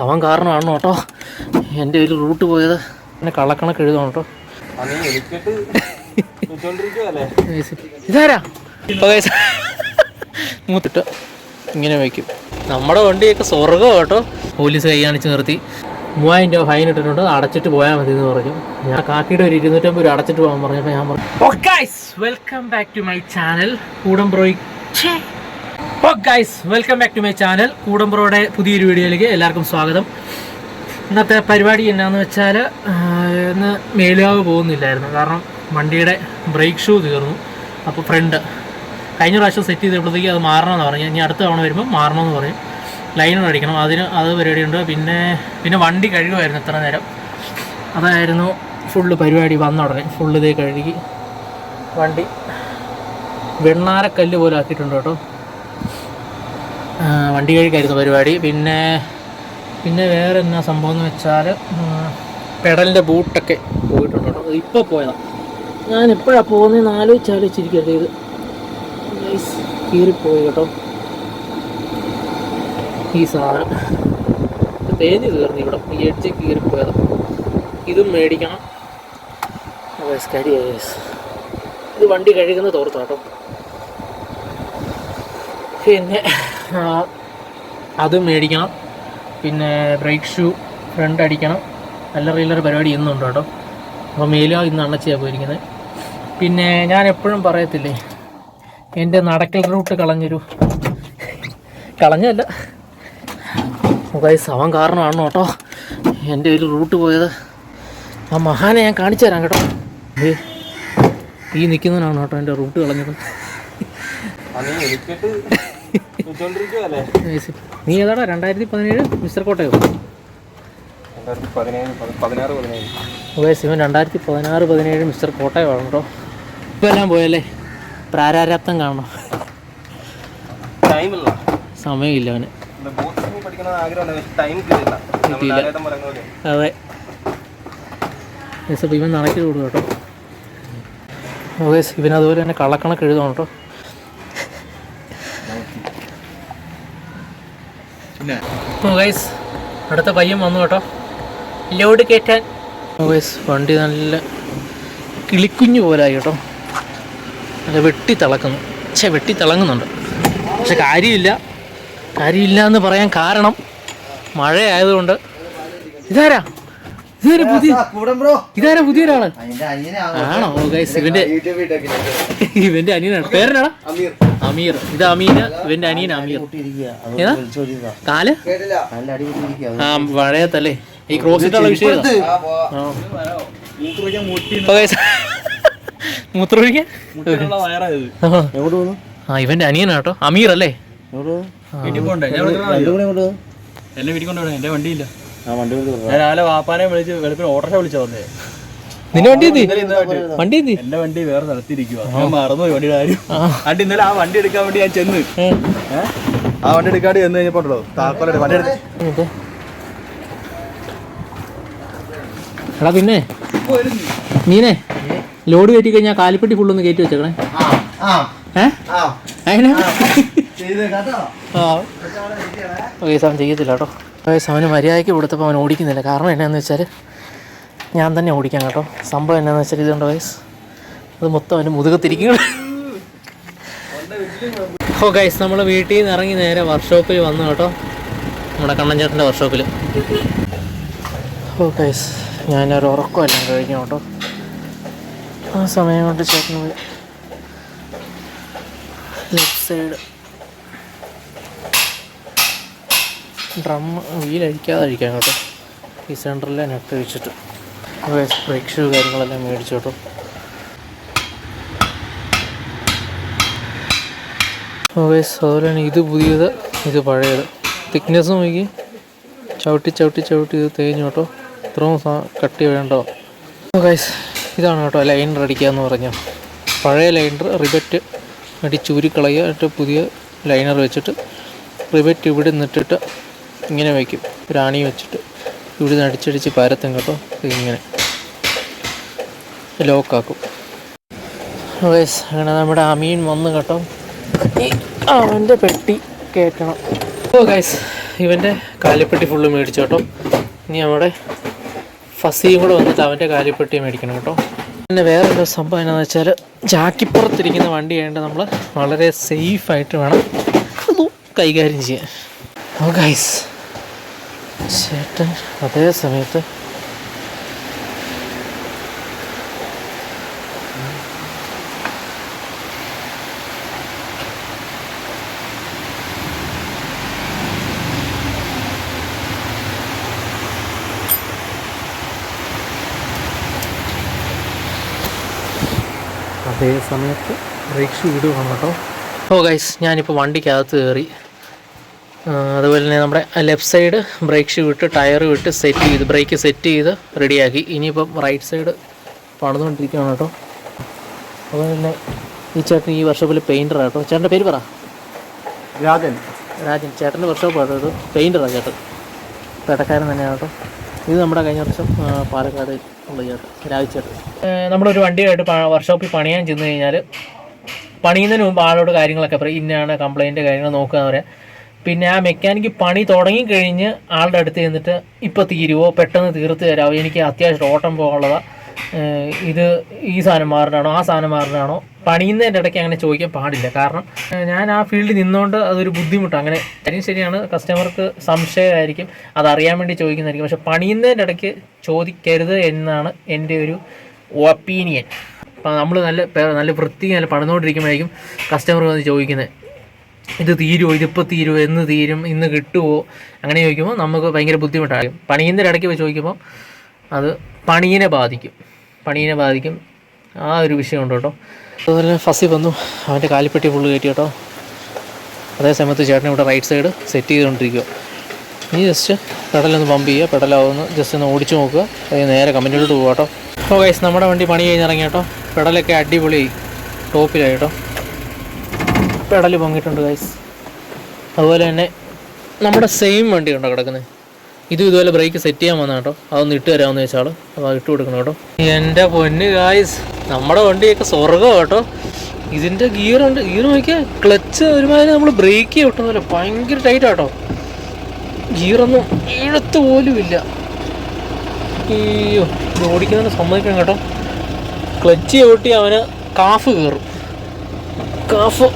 അവൻ കാരണമാണ് കേട്ടോ? എന്റെ ഒരു റൂട്ട് പോയത്. എന്നെ കള്ളക്കണക്ക് എഴുതണം കേട്ടോ. ഇതാരാ? മൂത്തിട്ട് ഇങ്ങനെ വയ്ക്കും. നമ്മുടെ വണ്ടിയൊക്കെ സ്വർഗം കേട്ടോ. പോലീസ് കൈ കാണിച്ച് നിർത്തി. മൂവായിരം രൂപ ഫൈൻ ഇട്ടിട്ടുണ്ട്. അടച്ചിട്ട് പോയാൽ മതി എന്ന് പറഞ്ഞു. ഞാൻ കാക്കിയുടെ ഒരു ഇരുന്നൂറ്റമ്പത് രൂപ അടച്ചിട്ട് പോകാൻ പറഞ്ഞപ്പോൾ ഞാൻ പറഞ്ഞു welcome back to my channel കൂടം കൂടംബ്രോയി ഓ guys welcome back to my channel കൂടംബ്രോയുടെ പുതിയൊരു വീഡിയോയിലേക്ക് എല്ലാവർക്കും സ്വാഗതം. ഇന്നത്തെ പരിപാടി എന്നാന്ന് വെച്ചാൽ ഇന്ന് മേലുകാവ് പോകുന്നില്ലായിരുന്നു. കാരണം വണ്ടിയുടെ ബ്രേക്ക് ഷൂ തീർന്നു. അപ്പോൾ ഫ്രണ്ട് കഴിഞ്ഞ പ്രാവശ്യം സെറ്റ് ചെയ്തപ്പോഴത്തേക്ക് അത് മാറണമെന്ന് പറഞ്ഞു. ഇനി അടുത്ത തവണ വരുമ്പോൾ മാറണമെന്ന് പറഞ്ഞു. ലൈനർ അടിക്കണം. അതിന് അത് പരിപാടിയുണ്ട്. പിന്നെ പിന്നെ വണ്ടി കഴുകുമായിരുന്നു എത്ര നേരം. അതായിരുന്നു ഫുള്ള് പരിപാടി വന്ന ഉടനെ. ഫുള്ള് ഇതേ കഴുകി വണ്ടി വെണ്ണാരക്കല്ല് പോലെ ആക്കിയിട്ടുണ്ട് കേട്ടോ. വണ്ടി കഴുകായിരുന്നു പരിപാടി. പിന്നെ പിന്നെ വേറെ എന്നാ സംഭവം എന്ന് വെച്ചാൽ പെടലിന്റെ ബൂട്ടൊക്കെ പോയിട്ടുണ്ട്? കേട്ടോ ഇപ്പോൾ പോയതാണ് ഞാൻ എപ്പോഴാണ് പോകുന്നതെന്ന് ആലോചിച്ച് ആലോചിച്ചിരിക്കട്ടെ ഇത് കീറിപ്പോയി കേട്ടോ. ഈ സാധനം. തേഞ്ഞ് തീർന്നു ഇവിടെ. ഈ എഡ്ജ് കീറിപ്പോയത്. ഇതും മേടിക്കണം. guys. ഇത് വണ്ടി കഴുകുന്ന കേട്ടോ. പിന്നെ അതും മേടിക്കണം. പിന്നെ ബ്രേക്ക് ഷൂ ഫ്രണ്ട് അടിക്കണം. നല്ല റീലർ പരിപാടി ഇന്നുണ്ട് കേട്ടോ. അപ്പോൾ മേലും ഇന്ന് അണ്ണച്ചിയാണ് പോയിരിക്കുന്നത്. പിന്നെ ഞാൻ എപ്പോഴും പറയത്തില്ലേ എന്റെ നടക്കൽ റൂട്ട് കളഞ്ഞൊരു കളഞ്ഞല്ല ഗൈസ് അവൻ കാരണമാണ് കേട്ടോ? എന്റെ ഒരു റൂട്ട് പോയത്. ആ മഹാനെ ഞാൻ കാണിച്ചു തരാം കേട്ടോ. ഈ നിൽക്കുന്നതിനാണ് കേട്ടോ എന്റെ റൂട്ട് കളഞ്ഞത്. നീ ഏതാടാ? രണ്ടായിരത്തി പതിനേഴ് മിസ്റ്റർ കോട്ടയോ. പതിനേഴ് ഇവൻ രണ്ടായിരത്തി പതിനാറ് പതിനേഴ് മിസ്റ്റർ കോട്ടയം ആണ് കേട്ടോ ഇപ്പം എല്ലാം പോയല്ലേ? പ്രാരാരാപ്തം കാണണം. ടൈമില്ല. സമയമില്ല അവന്. അതെ. ഇവൻ നടക്കി വിടും കേട്ടോ. ഓക്കെ ഇവൻ അതുപോലെ തന്നെ കള്ളക്കണക്ക് എഴുതണം കേട്ടോ ഗൈസ് അടുത്ത പയ്യൻ വന്നു കേട്ടോ. ലോഡ് കയറ്റാൻ ഗൈസ് വണ്ടി നല്ല കിളിക്കുഞ്ഞു പോലായി കേട്ടോ. നല്ല വെട്ടി തിളക്കുന്നു. പക്ഷെ വെട്ടി തിളങ്ങുന്നുണ്ട്. പക്ഷെ കാര്യമില്ല. കാര്യമില്ല എന്ന് പറയാൻ കാരണം മഴ ആയതുകൊണ്ട് ഇതാരാ ഇതാരാ പുതിയ ഇതാരാ പുതിയ ഒരാൾ? ആണോ? ഗൈസ് ഇവന്റെ ഇവന്റെ അനിയനാണ്. പേരെന്നാടാ? അമീർ. ഇത് അമീന ഇവന്റെ അനിയൻ അമീർ. ഏതാ? കാൽ? ആ മഴയത്തല്ലേ ഈ ക്രോസ് ഇട്ടുള്ള വിഷയം ഇതാ. ആ. ഇവന്റെ അനിയനാട്ടോ. അമീർ അല്ലേ? എന്നെ വീട്ടിൽ കൊണ്ടുപോകണം എന്റെ വണ്ടിയില്ല. ഞാൻ രാവിലെ വാപ്പാനെ വിളിച്ച് വെളുപ്പിന് ഓട്ടോറിക്ഷ വിളിച്ചു വന്നേ. നിന്റെ വണ്ടി എത്തി വണ്ടി. എത്തി എന്റെ വണ്ടി വേറെ സ്ഥലത്തിരിക്കുക ഞാൻ മറന്നുപോയി വണ്ടിയുടെ കാര്യം. അണ്ട് ഇന്നലെ ആ വണ്ടി എടുക്കാൻ വേണ്ടി ഞാൻ ചെന്ന്? ആ വണ്ടി എടുക്കാണ്ട് ചെന്ന് കഴിഞ്ഞപ്പോണ്ടല്ലോ താക്കോലെ വണ്ടി എടുത്ത്. എടാ പിന്നെ നീനെ ലോഡ് കയറ്റി കഴിഞ്ഞാൽ കാലിപ്പെട്ടി ഫുള്ളൊന്ന് കയറ്റി വെച്ചേക്കണേ. ഓക്കെ അവൻ ചെയ്യത്തില്ല കേട്ടോ. അവന് മര്യാദയ്ക്ക് കൊടുത്തപ്പോൾ അവൻ ഓടിക്കുന്നില്ല. കാരണം എന്നാന്ന് വെച്ചാൽ ഞാൻ തന്നെ ഓടിക്കാം കേട്ടോ. സംഭവം എന്നാന്ന് വെച്ചാൽ ഇതുണ്ട് വയസ്സ് അത് മൊത്തം അവന്റെ മുതുകത്തിരിക്കുകയാണ്. ഓ ഗൈസ് നമ്മൾ വീട്ടിൽ നിന്ന് ഇറങ്ങി നേരെ വർക്ക്ഷോപ്പിൽ വന്നു കേട്ടോ. നമ്മുടെ കണ്ണൻചേട്ടന്റെ വർക്ക്ഷോപ്പിൽ ഓ ഗൈസ് ഞാനൊരു ഉറക്കമെല്ലാം കഴിഞ്ഞു കേട്ടോ. ആ സമയം കൊണ്ട് ചേട്ടൻ ലെഫ്റ്റ് സൈഡ് ഡ്രം വീലഴിക്കാതെ അഴിക്കാം കേട്ടോ. ഈ സെന്ററിലെ നെറ്റ് വെച്ചിട്ട്. ബ്രേക്ക് ഷൂ കാര്യങ്ങളെല്ലാം മേടിച്ചു കേട്ടോ. ഓവേസ് അതുപോലെ ഇത് പുതിയത് ഇത് പഴയത്. തിക്നെസ് നോക്കി. ചവിട്ടി ചവിട്ടി ചവിട്ടി ഇത് തേഞ്ഞു കേട്ടോ. ഇത്രയും കട്ട് വേണ്ടോ? ഗൈസ് ഇതാണ് കേട്ടോ ലൈനർ അടിക്കുക എന്ന് പറഞ്ഞാൽ പഴയ ലൈനർ റിബറ്റ് അടിച്ച് ഊരിക്കളയുക എന്നിട്ട് പുതിയ ലൈനർ വെച്ചിട്ട് റിബറ്റ് ഇവിടെ നിന്നിട്ടിട്ട് ഇങ്ങനെ വയ്ക്കും രാണി വെച്ചിട്ട് ഇവിടെ നിന്ന് അടിച്ചടിച്ച് പരത്തും കേട്ടോ ഇങ്ങനെ. ലോക്കാക്കും. ഗൈസ് അങ്ങനെ നമ്മുടെ അമീൻ വന്ന് കേട്ടോ. ഈ അവന്റെ പെട്ടി കയറ്റണം ഓ ഗൈസ് ഇവന്റെ കാലിപ്പെട്ടി ഫുള്ള് മേടിച്ചു കേട്ടോ. ഇനി നമ്മുടെ ഫസിയും കൂടെ വന്നിട്ട് അവന്റെ കാലിപ്പെട്ടി മേടിക്കണം കേട്ടോ. പിന്നെ വേറൊരു സംഭവം എന്താണെന്ന് വെച്ചാൽ ജാക്കിപ്പുറത്തിരിക്കുന്ന വണ്ടി ആയതുകൊണ്ട് നമ്മൾ വളരെ സേഫായിട്ട് വേണം അത് കൈകാര്യം ചെയ്യാൻ. ഓ ഗൈസ് ചേട്ടൻ അതേ സമയത്ത് അതേ സമയത്ത് ബ്രേക്ക് ഇടുകയാണ് കേട്ടോ. ഓ ഗൈസ് ഞാനിപ്പോൾ വണ്ടിക്കകത്ത് കയറി അതുപോലെ തന്നെ നമ്മുടെ ലെഫ്റ്റ് സൈഡ് ബ്രേക്ക് ഷൂ ഇട്ട് ടയർ വിട്ട് സെറ്റ് ചെയ്ത് ബ്രേക്ക് സെറ്റ് ചെയ്ത് റെഡിയാക്കി. ഇനിയിപ്പം റൈറ്റ് സൈഡ് പണിതുകൊണ്ടിരിക്കുകയാണ് കേട്ടോ. അതുപോലെ തന്നെ ഈ ചേട്ടൻ ഈ വർഷോപ്പിൽ പെയിന്റർ കേട്ടോ. ചേട്ടന്റെ പേര് പറ. രാജൻ. രാജൻ. ചേട്ടന്റെ വർഷോപ്പ് കേട്ടോ പെയിന്ററാണ് ചേട്ടൻ. പെടക്കാരൻ തന്നെയാണ് കേട്ടോ. ഇത് നമ്മുടെ കഴിഞ്ഞ വർഷം പാലക്കാട് ഉള്ള ചേട്ടൻ രാജചേട്ടൻ നമ്മളൊരു വണ്ടിയായിട്ട് വർക്ക്ഷോപ്പിൽ പണിയാൻ ചെന്ന് കഴിഞ്ഞാൽ പണിയുന്നതിന് മുമ്പ് ആളോട് കാര്യങ്ങളൊക്കെ പറയും. ഇന്നാണ് കംപ്ലൈന്റ് കാര്യങ്ങൾ നോക്കുക എന്ന് പറയാം. പിന്നെ ആ മെക്കാനിക്ക് പണി തുടങ്ങിക്കഴിഞ്ഞ് ആളുടെ അടുത്ത് ചെന്നിട്ട് ഇപ്പോൾ തീരുവോ? പെട്ടെന്ന് തീർത്ത് തരാമോ എനിക്ക് അത്യാവശ്യം ഓട്ടം പോകാനുള്ളതാണ് ഇത് ഈ സാധനം മാറിനാണോ ആ സാധനം മാറണാണോ? പണിയുന്നതിന്റെ ഇടയ്ക്ക് അങ്ങനെ ചോദിക്കാൻ പാടില്ല. കാരണം ഞാൻ ആ ഫീൽഡിൽ നിന്നുകൊണ്ട് അതൊരു ബുദ്ധിമുട്ടാണ്. അങ്ങനെ കാര്യം ശരിയാണ്. കസ്റ്റമർക്ക് സംശയമായിരിക്കും. അതറിയാൻ വേണ്ടി ചോദിക്കുന്നതായിരിക്കും. പക്ഷെ പണിയുന്നതിന്റെ ഇടയ്ക്ക് ചോദിക്കരുത് എന്നാണ് എന്റെ ഒരു ഒപ്പീനിയൻ. അപ്പം നമ്മൾ നല്ല നല്ല വൃത്തി നല്ല പണിതുകൊണ്ടിരിക്കുമ്പോഴായിരിക്കും കസ്റ്റമർ വന്ന് ചോദിക്കുന്നത്. ഇത് തീരുമോ ഇതിപ്പോൾ തീരുമോ എന്ന് തീരും? ഇന്ന് കിട്ടുമോ അങ്ങനെ ചോദിക്കുമ്പോൾ നമുക്ക് ഭയങ്കര ബുദ്ധിമുട്ടാകും പണിയുന്നതിന്റെ ഇടയ്ക്ക് പോയി ചോദിക്കുമ്പോൾ അത് പണിയിനെ ബാധിക്കും. പണിയിനെ ബാധിക്കും. ആ ഒരു വിഷയം ഉണ്ട് കേട്ടോ. അതുപോലെ ഫസി വന്നു. അവന്റെ കാലിപ്പെട്ടി ഫുള്ള് കയറ്റി കേട്ടോ. അതേ സമയത്ത് ചേട്ടൻ ഇവിടെ റൈറ്റ് സൈഡ് സെറ്റ് ചെയ്തുകൊണ്ടിരിക്കുക. നീ ജസ്റ്റ് പെടലൊന്ന് പമ്പ് ചെയ്യുക. പെടലാവുന്ന. ജസ്റ്റ് ഒന്ന് ഓടിച്ചു നോക്കുക. അത് നേരെ കമ്പനിയിലോട്ട് പോകുക കേട്ടോ. ഓ ഗൈസ് നമ്മുടെ വണ്ടി പണി കഴിഞ്ഞിറങ്ങി കേട്ടോ. പെടലൊക്കെ അടിപൊളി ടോപ്പിലായി കേട്ടോ. പെടൽ പൊങ്ങിയിട്ടുണ്ട് ഗൈസ് അതുപോലെ തന്നെ നമ്മുടെ സെയിം വണ്ടി ഉണ്ടോ കിടക്കുന്നത്? ഇതും ഇതുപോലെ ബ്രേക്ക് സെറ്റ് ചെയ്യാൻ വന്ന കേട്ടോ. അതൊന്ന് ഇട്ട് തരാമെന്ന് വെച്ചാൽ അപ്പോൾ ഇട്ട് കൊടുക്കണം കേട്ടോ. എന്റെ പൊന്ന് ഗായ്സ് നമ്മുടെ വണ്ടിയൊക്കെ സ്വർഗം കേട്ടോ. ഇതിന്റെ ഉണ്ട്. ഗിയർ നോക്കിയാൽ ക്ലച്ച് ഒരുമാതിരി നമ്മൾ ബ്രേക്ക് കിട്ടുന്നില്ല ഭയങ്കര ടൈറ്റ് ആട്ടോ ഗിയറൊന്നും എഴുത്ത് പോലും ഇല്ല. അയ്യോ ഇത് ഓടിക്കുന്നതിന് സമ്മതിക്കണം കേട്ടോ. ക്ലച്ച് ചവിട്ടി അവന് കാഫ് കയറും. കാഫ്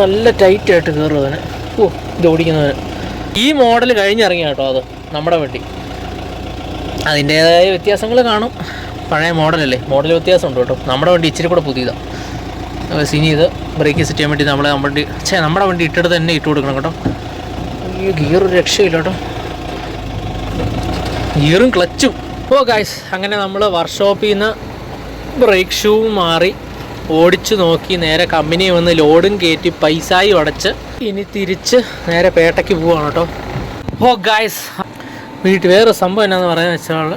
നല്ല ടൈറ്റായിട്ട് കയറും അവന്. ഓ ഇത് ഓടിക്കുന്നവന്. ഈ മോഡൽ കഴിഞ്ഞിറങ്ങിയ കേട്ടോ അത്. നമ്മുടെ വണ്ടി. അതിന്റേതായ വ്യത്യാസങ്ങൾ കാണും. പഴയ മോഡലല്ലേ? മോഡൽ വ്യത്യാസമുണ്ട് കേട്ടോ. നമ്മുടെ വണ്ടി ഇച്ചിരി കൂടെ പുതിയതാണ് സിനി ഇത് ബ്രേക്ക് സെറ്റ് ചെയ്യാൻ വേണ്ടി നമ്മളെ വണ്ടി ഛേ നമ്മുടെ വണ്ടി ഇട്ടിട്ട് തന്നെ ഇട്ട് കൊടുക്കണം കേട്ടോ. ഈ ഗിയർ രക്ഷയില്ല കേട്ടോ. ഗിയറും ക്ലച്ചും. ഓ ഗായ്സ് അങ്ങനെ നമ്മൾ വർക്ക്ഷോപ്പിൽ നിന്ന് ബ്രേക്ക് ഷൂ മാറി ഓടിച്ചു നോക്കി നേരെ കമ്പനി വന്ന് ലോഡും കയറ്റി പൈസയും അടച്ച് ഇനി തിരിച്ച് നേരെ പേട്ടയ്ക്ക് പോവാണ് കേട്ടോ. ഓ ഗായ്സ് വീട്ടിൽ വേറെ സംഭവം എന്നാന്ന് പറയുന്നത് വെച്ചാൽ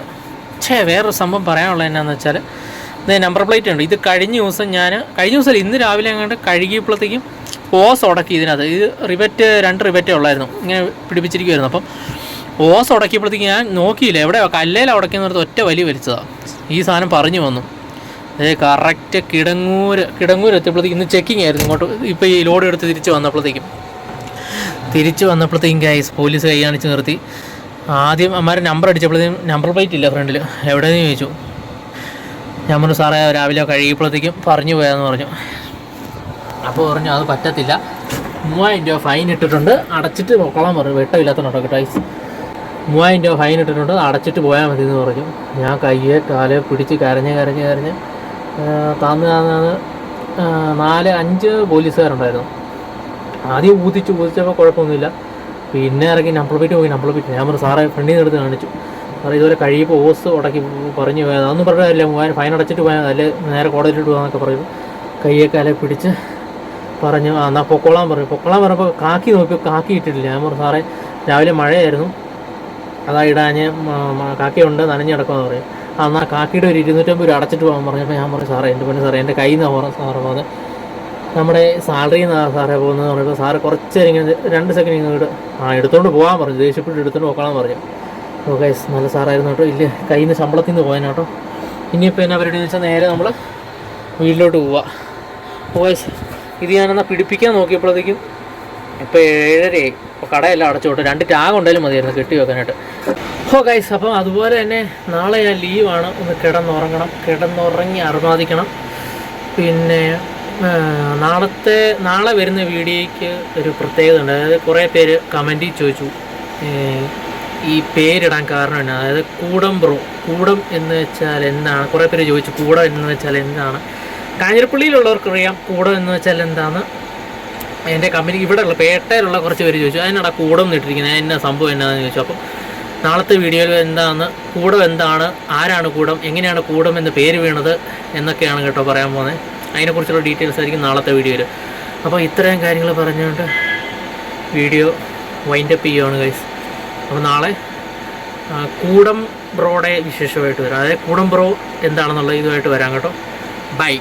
ഛേ വേറൊരു സംഭവം പറയാനുള്ളത് എന്നാന്ന് വെച്ചാൽ ഇത് നമ്പർ പ്ലേറ്റ് ഉണ്ട്. ഇത് കഴിഞ്ഞ ദിവസം ഞാൻ കഴിഞ്ഞ ദിവസം ഇന്ന് രാവിലെ അങ്ങോട്ട് കഴുകിയപ്പോഴത്തേക്കും ഓസ് ഉടക്കി ഇതിനകത്ത്. ഇത് റിവറ്റ് രണ്ട് റിവറ്റേ ഉള്ളായിരുന്നു. ഇങ്ങനെ പിടിപ്പിച്ചിരിക്കുമായിരുന്നു അപ്പം ഓസ് ഉടക്കിയപ്പോഴത്തേക്ക് ഞാൻ നോക്കിയില്ല. എവിടെ കല്ലേല ഉടക്കിയെന്നിടത്ത് ഒറ്റ വലി വലിച്ചതാണ് ഈ സാധനം പറഞ്ഞു വന്നു. അതേ കറക്റ്റ് കിടങ്ങൂര് കിടങ്ങൂര് എത്തിയപ്പോഴത്തേക്ക് ഇന്ന് ചെക്കിംഗ് ആയിരുന്നു. ഇങ്ങോട്ട് ഇപ്പോൾ ഈ ലോഡ് എടുത്ത് തിരിച്ച് വന്നപ്പോഴത്തേക്കും. തിരിച്ച് വന്നപ്പോഴത്തേക്കും ഗൈസ് പോലീസ് കൈ കാണിച്ച് നിർത്തി. ആദ്യം അമ്മമാരെ നമ്പർ അടിച്ചപ്പോഴത്തേക്കും നമ്പർ പ്ലേറ്റ് ഇല്ല ഫ്രണ്ടിൽ എവിടെയെന്ന് ചോദിച്ചു. ഞാൻ പറഞ്ഞു സാറേ രാവിലെ കഴുകിയപ്പോഴത്തേക്കും പറഞ്ഞു പോയാന്ന് പറഞ്ഞു. അപ്പോൾ പറഞ്ഞു അത് പറ്റത്തില്ല. മൂവായിരം രൂപ ഫൈൻ ഇട്ടിട്ടുണ്ട്. അടച്ചിട്ട് പൊക്കോളാൻ പറഞ്ഞു. വെട്ടമില്ലാത്തതുണ്ടോ ഐസ് മൂവായിരം രൂപ ഫൈൻ ഇട്ടിട്ടുണ്ട്. അടച്ചിട്ട് പോയാൽ മതി എന്ന് പറഞ്ഞു. ഞാൻ കയ്യെ കാൽ പിടിച്ച് കരഞ്ഞ് കരഞ്ഞ് കരഞ്ഞ് താന്ന് താന്ന് നാല് അഞ്ച് പോലീസുകാരുണ്ടായിരുന്നു. ആദ്യം ഊതിച്ച് ഊതിച്ചപ്പോൾ കുഴപ്പമൊന്നുമില്ല. പിന്നെ ഇറങ്ങി നമ്പർ പ്ലേറ്റ് പോയി നമ്പർ പ്ലേറ്റ് ഞാൻ പറഞ്ഞു സാറേ ഫ്രണ്ടിൽ നിന്ന് എടുത്ത് കാണിച്ചു. സാറേ ഇതുപോലെ കഴിയുമ്പോൾ ഓസ് ഉടക്കി പറഞ്ഞു പോയത്. അതൊന്നും പറഞ്ഞില്ല മൂവായിരം ഫൈൻ അടച്ചിട്ട് പോയാൽ അല്ലെ നേരെ കോടതിയിലോട്ട് പോകാന്നൊക്കെ പറയും കയ്യെ കാലെ പിടിച്ച് പറഞ്ഞു ആ എന്നാൽ പൊക്കോളാൻ പറഞ്ഞു. പൊക്കോളാൻ പറഞ്ഞപ്പോൾ കാക്കി നോക്കിയപ്പോൾ കാക്കി ഇട്ടിട്ടില്ല. ഞാൻ പറഞ്ഞു സാറേ രാവിലെ മഴയായിരുന്നു. അതാ ഇടാഞ്ഞ് നനഞ്ഞ് കിടക്കുമെന്ന് പറയും എന്നാൽ കാക്കിയുടെ ഒരു ഇരുന്നൂറ്റമ്പത് രൂപ അടച്ചിട്ട് പോകാൻ പറഞ്ഞപ്പോൾ ഞാൻ പറഞ്ഞു സാറേ എന്റെ പണി സാറേ എന്റെ കയ്യിൽ നിന്നാണ് സാറ് പോകുന്നത് നമ്മുടെ സാലറി നിന്നാണ് സാറേ പോകുന്നത് പറഞ്ഞപ്പോൾ സാറ് കുറച്ച് ഇങ്ങനെ രണ്ട് സെക്കൻഡ് ഇങ്ങോട്ട് ആ എടുത്തോണ്ട് പോകാൻ പറഞ്ഞു. ദേഷ്യപ്പെട്ട് എടുത്തോണ്ട് പോക്കണം പറഞ്ഞു. ഓക്കെ നല്ല സാറായിരുന്നു കേട്ടോ. ഇല്ല കയ്യിൽ നിന്ന് ശമ്പളത്തിൽ നിന്ന് പോയാൽ കേട്ടോ. ഇനിയിപ്പോൾ എന്നാ പരിപാടി വെച്ചാൽ നേരെ നമ്മൾ വീട്ടിലോട്ട് പോവാം. ഓക്കെ ഇത് ഞാനെന്നാൽ പിടിപ്പിക്കാൻ നോക്കിയപ്പോഴത്തേക്കും ഇപ്പോൾ ഏഴരയായി. അപ്പോൾ കടയെല്ലാം അടച്ചു വിട്ടു. രണ്ട് ടാഗ് ഉണ്ടെങ്കിലും മതിയായിരുന്നു കെട്ടി വെക്കാനായിട്ട്. ഓ ഗൈസ് അപ്പം അതുപോലെ തന്നെ നാളെ ഞാൻ ലീവാണ് ഒന്ന് കിടന്നുറങ്ങണം. കിടന്നുറങ്ങി അർമാദിക്കണം. പിന്നെ നാളത്തെ നാളെ വരുന്ന വീഡിയോയ്ക്ക് ഒരു പ്രത്യേകത ഉണ്ട്. അതായത് കുറേ പേര് കമന്റിൽ ചോദിച്ചു. ഈ പേരിടാൻ കാരണം എന്നാ അതായത് കൂടം ബ്രോ കൂടം എന്ന് വെച്ചാൽ എന്താണ്? കുറേ പേര് ചോദിച്ചു കൂടം എന്ന് വെച്ചാൽ എന്താണ്? കാഞ്ഞിരപ്പള്ളിയിലുള്ളവർക്കറിയാം കൂടം എന്ന് വെച്ചാൽ എന്താണ് എന്റെ കമ്പനി ഇവിടെ ഉള്ള പേട്ടയിലുള്ള കുറച്ച് പേര് ചോദിച്ചു അതിനടാ കൂടം എന്നിട്ടിരിക്കുന്നത് എന്നാ സംഭവം എന്നാന്ന് ചോദിച്ചു. അപ്പം നാളത്തെ വീഡിയോയിൽ എന്താണ്? കൂടം എന്താണ്? ആരാണ് കൂടം? എങ്ങനെയാണ് കൂടം എന്ന് പേര് വീണത്? എന്നൊക്കെയാണ് കേട്ടോ പറയാൻ പോകുന്നത്. അതിനെക്കുറിച്ചുള്ള ഡീറ്റെയിൽസ് ആയിരിക്കും നാളത്തെ വീഡിയോയിൽ അപ്പോൾ ഇത്രയും കാര്യങ്ങൾ പറഞ്ഞുകൊണ്ട് വീഡിയോ വൈൻഡപ്പ് ചെയ്യുവാണ് ഗൈസ് അപ്പോൾ നാളെ കൂടം ബ്രോയുടെ വിശേഷമായിട്ട് വരാം. അതായത് കൂടം ബ്രോ എന്താണെന്നുള്ള ഇതുമായിട്ട് വരാം കേട്ടോ. ബൈ